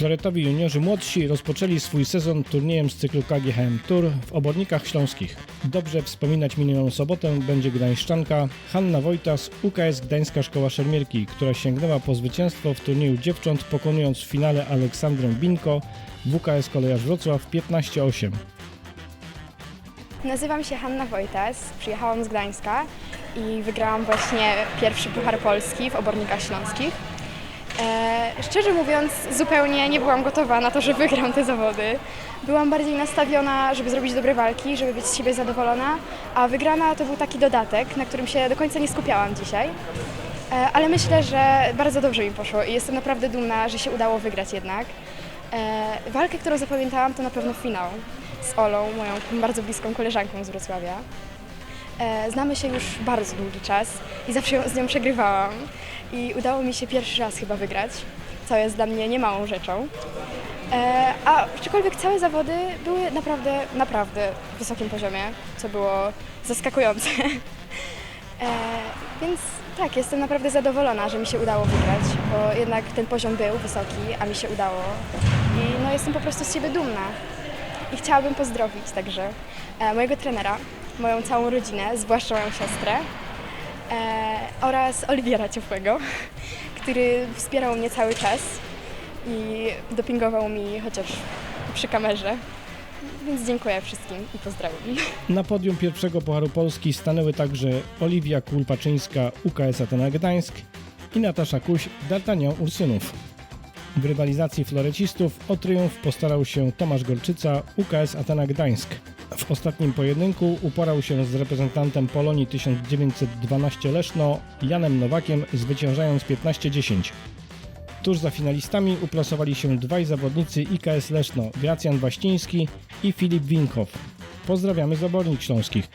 Floretowi juniorzy młodsi rozpoczęli swój sezon turniejem z cyklu KGHM Tour w Obornikach Śląskich. Dobrze wspominać minioną sobotę będzie gdańszczanka Hanna Wojtas, UKS Gdańska Szkoła Szermierki, która sięgnęła po zwycięstwo w turnieju dziewcząt, pokonując w finale Aleksandrę Binko WKS Kolejarz Wrocław 15-8. Nazywam się Hanna Wojtas, przyjechałam z Gdańska i wygrałam właśnie pierwszy Puchar Polski w Obornikach Śląskich. E, szczerze mówiąc, zupełnie nie byłam gotowa na to, że wygram te zawody. Byłam bardziej nastawiona, żeby zrobić dobre walki, żeby być z siebie zadowolona, a wygrana to był taki dodatek, na którym się do końca nie skupiałam dzisiaj. E, ale myślę, że bardzo dobrze mi poszło i jestem naprawdę dumna, że się udało wygrać jednak. E, walkę, którą zapamiętałam, to na pewno finał z Olą, moją bardzo bliską koleżanką z Wrocławia. E, znamy się już bardzo długi czas i zawsze z nią przegrywałam i udało mi się pierwszy raz chyba wygrać, co jest dla mnie niemałą rzeczą. E, a aczkolwiek całe zawody były naprawdę, naprawdę w wysokim poziomie, co było zaskakujące. E, więc tak, jestem naprawdę zadowolona, że mi się udało wygrać, bo jednak ten poziom był wysoki, a mi się udało. I no, jestem po prostu z siebie dumna. I chciałabym pozdrowić także e, mojego trenera, moją całą rodzinę, zwłaszcza moją siostrę oraz Oliwiera Ciepłego, który wspierał mnie cały czas i dopingował mi chociaż przy kamerze. Więc dziękuję wszystkim i pozdrawiam. Na podium pierwszego Pucharu Polski stanęły także Oliwia Kulpaczyńska, UKS Atena Gdańsk i Natasza Kuś, D'Artagnan Ursynów. W rywalizacji florecistów o triumf postarał się Tomasz Gorczyca, UKS Atena Gdańsk. W ostatnim pojedynku uporał się z reprezentantem Polonii 1912 Leszno, Janem Nowakiem, zwyciężając 15-10. Tuż za finalistami uplasowali się dwaj zawodnicy IKS Leszno, Gracjan Waściński i Filip Winkow. Pozdrawiamy z Obornik Śląskich.